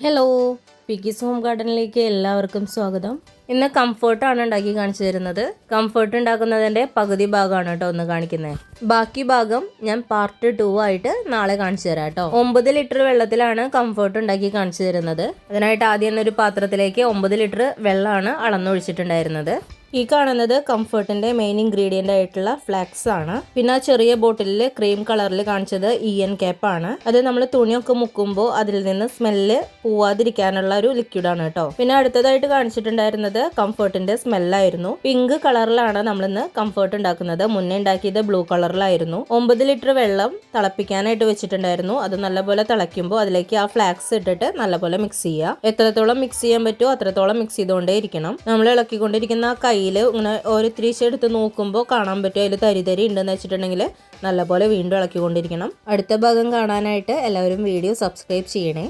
Hello പിക്കിസ് home ഗാർഡനിലേക്ക് എല്ലാവർക്കും സ്വാഗതം. ഇന്ന് കംഫേർട്ടാണ് ഉണ്ടാക്കി കാണിച്ചു തരുന്നത്. കംഫേർട്ട് ഉണ്ടാക്കുന്നതിന്റെ പകുതി ഭാഗമാണ് കേട്ടോ ഒന്ന് കാണിക്കുന്നത് ബാക്കി ഭാഗം ഞാൻ പാർട്ട് ടു ആയിട്ട് നാളെ കാണിച്ചു തരാം കേട്ടോ. ഒമ്പത് ലിറ്റർ വെള്ളത്തിലാണ് കംഫേർട്ട് ഉണ്ടാക്കി കാണിച്ചു തരുന്നത്. അതിനായിട്ട് ആദ്യം ഒരു പാത്രത്തിലേക്ക് ഒമ്പത് ലിറ്റർ വെള്ളമാണ് അളന്നൊഴിച്ചിട്ടുണ്ടായിരുന്നത്. ഈ കാണുന്നത് കംഫർട്ടിന്റെ മെയിൻ ഇൻഗ്രീഡിയന്റ് ആയിട്ടുള്ള ഫ്ലാക്സ് ആണ്. പിന്നെ ആ ചെറിയ ബോട്ടിലിൽ ക്രീം കളറിൽ കാണിച്ചത് ഇ എൻ ക്യാപ്പ് ആണ്. അത് നമ്മൾ തുണിയൊക്കെ മുക്കുമ്പോൾ അതിൽ നിന്ന് സ്മെല്ല് പോവാതിരിക്കാനുള്ള ഒരു ലിക്വിഡ് ആണ് കേട്ടോ. പിന്നെ അടുത്തതായിട്ട് കാണിച്ചിട്ടുണ്ടായിരുന്നത് കംഫർട്ടിന്റെ സ്മെല്ലായിരുന്നു പിങ്ക് കളറിലാണ് നമ്മളിന്ന് കംഫർട്ട് ഉണ്ടാക്കുന്നത്. മുന്നേ ഉണ്ടാക്കിയത് ബ്ലൂ കളറിലായിരുന്നു ഒമ്പത് ലിറ്റർ വെള്ളം തിളപ്പിക്കാനായിട്ട് വെച്ചിട്ടുണ്ടായിരുന്നു. അത് നല്ലപോലെ തിളയ്ക്കുമ്പോൾ അതിലേക്ക് ആ ഫ്ലാക്സ് ഇട്ടിട്ട് നല്ലപോലെ മിക്സ് ചെയ്യുക എത്രത്തോളം മിക്സ് ചെയ്യാൻ പറ്റുമോ അത്രത്തോളം മിക്സ് ചെയ്തുകൊണ്ടേ ഇരിക്കണം നമ്മൾ ഇളക്കിക്കൊണ്ടിരിക്കുന്ന ആ കയ്യിൽ ഇങ്ങനെ ഓരോ ത്രീശ എടുത്ത് നോക്കുമ്പോൾ കാണാൻ പറ്റും അതിൽ തരി തരി ഉണ്ടെന്ന് വെച്ചിട്ടുണ്ടെങ്കിൽ നല്ലപോലെ വീണ്ടും ഇളക്കിക്കൊണ്ടിരിക്കണം. അടുത്ത ഭാഗം കാണാനായിട്ട് എല്ലാവരും വീഡിയോ സബ്സ്ക്രൈബ് ചെയ്യണേ.